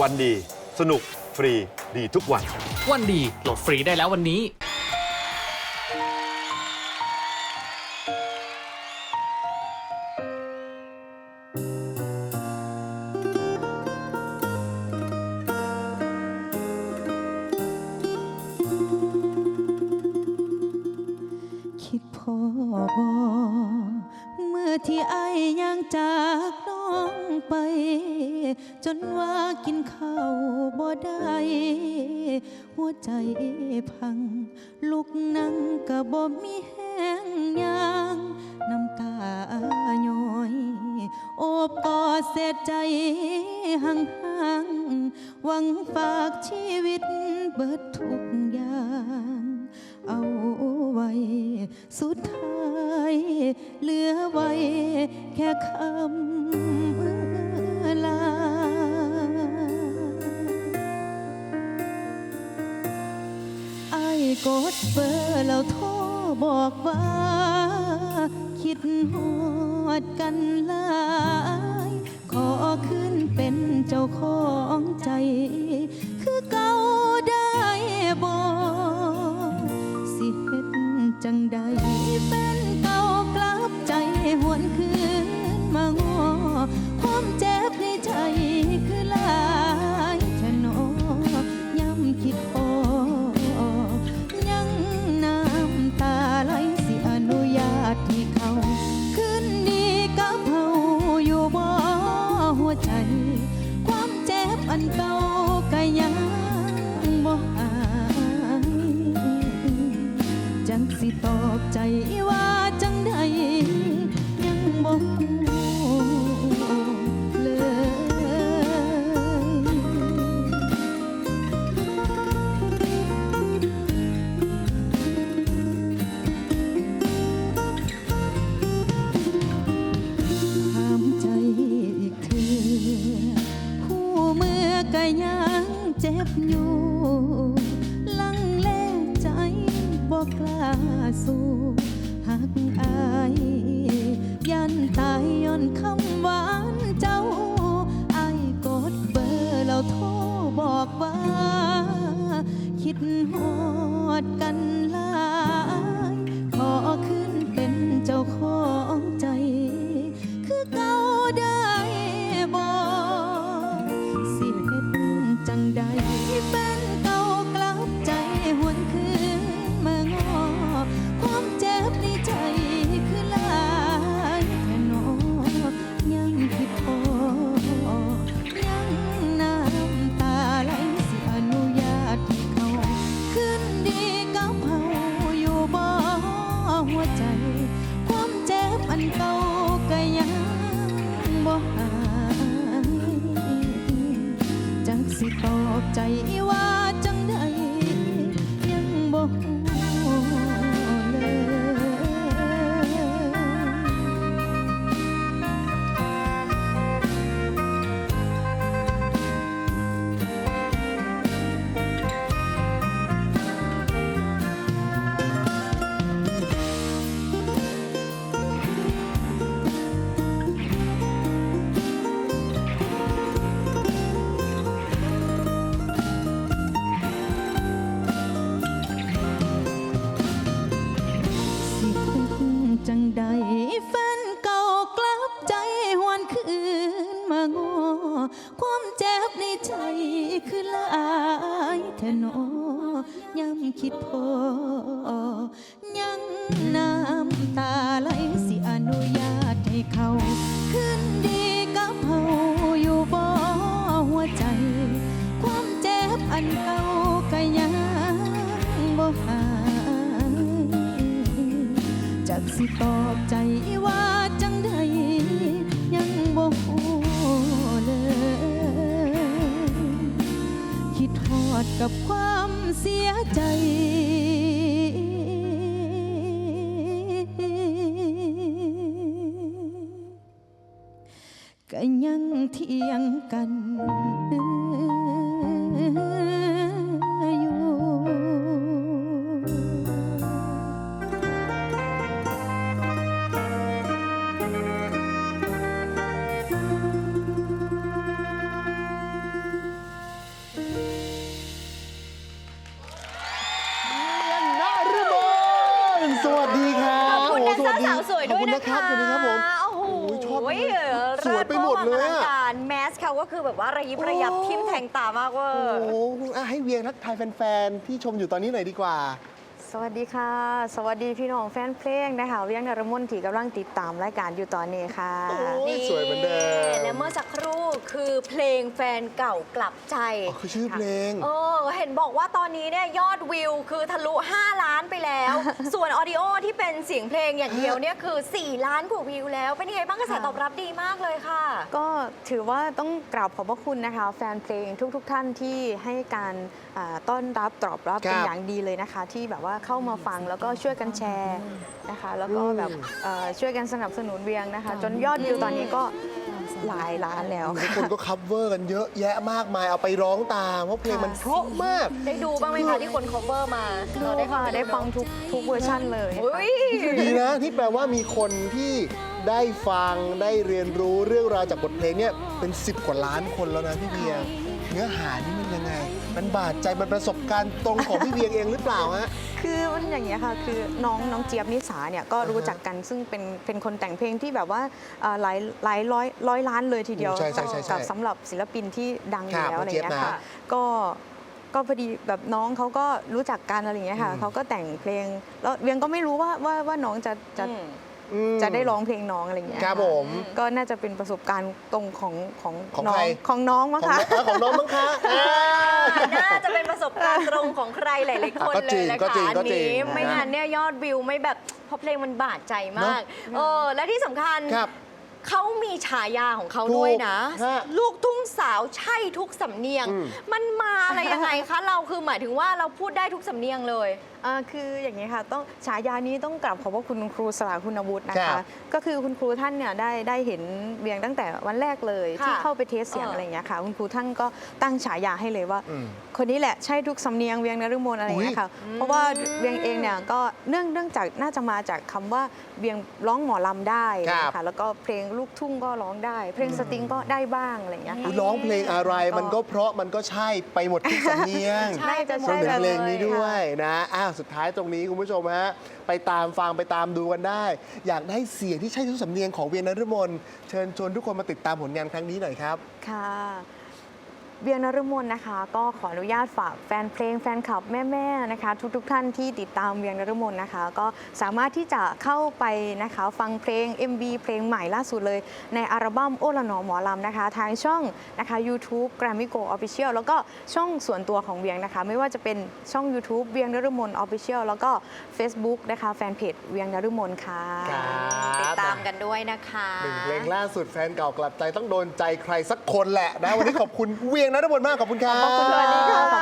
วันดี สนุกฟรีดีทุกวัน วันดีโหลดฟรีได้แล้ววันนี้คิดพ่อบอเมื่อที่ไอ้ายย่างจากน้องไป จนว่ากินข้าวบ่ได้ หัวใจพัง ลุกนั่งก็บ่มีแห้งยางน้ำตาย้อย โอบกอดเสียใจห่างๆหวังฝากชีวิตเบิดทุกอย่าง เอาไว้ สุดท้าย เหลือไว้แค่คำ แล้วโทรบอกว่า คิดหอดกันหลาย ขอขึ้นเป็นเจ้าของใจ คือเก่าได้บอกสิเฮ็ดจังใดเป็นเก่ากลับใจหวนคืนมางอความเจ็บในใจคือลา กเถื่อคู่มือก็ยังเจ็บอยู่ ลังเลใจบอกกล้าสู้หักอาย ยันตายย้อนคำหวานเจ้า พอ ยังน้ำตาไหลสิอนุญาตให้เขา ขึ้นดีกับเฮาอยู่บ่หัวใจ ความเจ็บอันเก่าก็ยังบ่หายจักสิตอบใจว่า ดฮอดกับความเสียใจ ก็ยังเทียงกัน ครับสวัสดีครับผมโอ้โหโอ้ยชอบจังเลยเออสวยไปหมดเลยอะรัดวงอลังการแมสเขาก็คือแบบว่าระยิบระยับโอ้ ทิมแทงตามากเวอโอ้ร์ โหอะให้เวียงทักทายแฟน ๆ ที่ชมอยู่ตอนนี้หน่อยดีกว่า สวัสดีค่ะ สวัสดีพี่น้องแฟนเพลงนะคะเวียงนรมนที่กำลังติดตามรายการอยู่ตอนนี้ค่ะ โอ้ยสวยเหมือนเดิม และเมื่อสักครู่คือเพลงแฟนเก่ากลับใจอ๋อคือชื่อเพลง เออเห็นบอกว่าตอนนี้เนี่ยยอดวิวคือทะลุ 5 ล้านไปแล้ว ส่วนออดิโอที่เป็นเสียงเพลงอย่างเดียวเนี่ยคือ 4 ล้านกว่าวิวแล้ว เป็นยังไงบ้างกระแสตอบรับดีมากเลยค่ะ ก็ถือว่าต้องกราบขอบพระคุณนะคะ แฟนเพลงทุก ๆทท่านที่ให้การอ่าต้อนรับตอบรับครับเป็นอย่างดีเลยนะคะ ที่แบบว่าเข้ามาฟังแล้วก็ช่วยกันแชร์นะคะ แล้วก็แบบเอ่อช่วยกันสนับสนุนเวียงนะคะ จนยอดวิวตอนนี้ก็หลายล้านแล้วทุกคนก็คัฟเวอร์กันเยอะแยะมากมายเอาไปร้องตามเพราะเพลงมันเพราะมาก ได้ดูบ้างไหมคะที่คน cover มาดูเราค่ะเข้าปได้ฟังทุกทุกเวอร์ชันเลยอุ้ย ดีนะที่แปลว่ามีคนที่ได้ฟังได้เรียนรู้เรื่องราวจากบทเพลงเนี่ยเป็น 10 กว่าล้านคนแล้วนะพี่เวียงเนื้อหานี่มันยังไง มันบาดใจมันประสบการณ์ตรงของพี่เวียงเองหรือเปล่าฮะ คือมันอย่างเงี้ยค่ะคือน้องน้องเจี๊ยบนิสาเนี่ยก็รู้จักกันซึ่งเป็นเป็นคนแต่งเพลงที่แบบว่าเอ่อหลายหลายร้อยร้อยล้านเลยทีเดียวใช่ใช่ใช่ใช่กับสำหรับศิลปินที่ดังอครัยู่บแล้วอะไรน้องเจี๊ยบเงี้ยค่ะนะก็ก็พอดีแบบน้องเขาก็รู้จักกันอะไรเงี้ยค่ะเขาก็แต่งเพลงแล้วเวียงก็ไม่รู้ว่าว่าว่าน้องจะจะอืม จะได้ร้องเพลงน้องอะไรเงี้ยครับะผม ก็น่าจะเป็นประสบการณ์ตรงของของของน้อใคร งของน้องมั้งของคะ น้องเอ้าของน้องมั้งคะอ่า น่าจะเป็นประสบการณ์ตรงของใครหลายๆคนก็จเลริยงนะก็คะจริงอันก็จริงนี้ไม่นะงั้นเนี่ยยอดวิวไม่แบบเพราะเพลงมันบาดใจมากเออและที่สำคัญครับเขามีฉายาของเขาถูกด้วยนะฮะลูกทุ่งสาวใช่ทุกสำเนียง อืม มันมาอะไรยังไงคะ เราคือหมายถึงว่าเราพูดได้ทุกสำเนียงเลย อ่าคืออย่างนี้ค่ะต้องฉายานี้ต้องกลับขอบพระคุณคุณครูสลาคุณวุฒินะครัคะ บก็คือคุณครูท่านเนี่ยได้ได้เห็นเบียงตั้งแต่วันแรกเลยค่ะที่เข้าไปเทสเสียงเออออะไรอย่างเงี้ยค่ะ คุณครูท่านก็ตั้งฉายาให้เลยว่า อืมคนนี้แหละใช่ทุกสำเนียงเวียงนฤมลอะไรอย่างเงี้ยค่ะเพราะว่าเวียงเองเนี่ยก็เนื่องเนื่องจากน่าจะมาจากคำว่าเวียงร้องหมอลำได้ครับค่ะแล้วก็เพลงลูกทุ่งก็ร้องได้ เพลงสตริงก็ได้บ้างอะไรอย่างเงี้ยค่ะอุ๊ยร้องเพลงอะไรมันก็เพราะมันก็ใช่ไปหมดทุกสำเนียงใช่ น่าจะรวมใช่ถึงแบบเพลงนี้ด้วยนะอ้าวสุดท้ายตรงนี้คุณผู้ชมฮะไปตามฟังไปตามดูกันได้ อยากได้เสียงที่ใช่ทุกสำเนียงของเวียนนฤมลเชิญชวนทุกคนมาติดตามผลงานครั้งนี้หน่อยครับ ค่ะ เบียร์นฤมลนะคะ ก็ขออนุญาตฝากแฟนเพลงแฟนคลับแม่ๆนะคะ ทุกๆท่านที่ติดตามเบียร์นฤมลนะคะ ก็สามารถที่จะเข้าไปนะคะฟังเพลง MV เพลงใหม่ล่าสุดเลย ในอัลบั้มโอละหนอหมอลำนะคะ ทางช่องนะคะ YouTube Grammy Go Official แล้วก็ช่องส่วนตัวของเวียงนะคะ ไม่ว่าจะเป็นช่อง YouTube เวียงนฤมล Official แล้วก็ Facebook นะคะแฟนเพจเวียงนฤมลค่ะครับติดตามกันด้วยนะคะหนึ่งเพลงล่าสุดแฟนเก่ากลับใจต้องโดนใจใครสักคนแหละนะวันนี้ขอบคุณเวียงงนฤมลมากขอบคุณครับ ขอบคุณสวัสดีค่ะ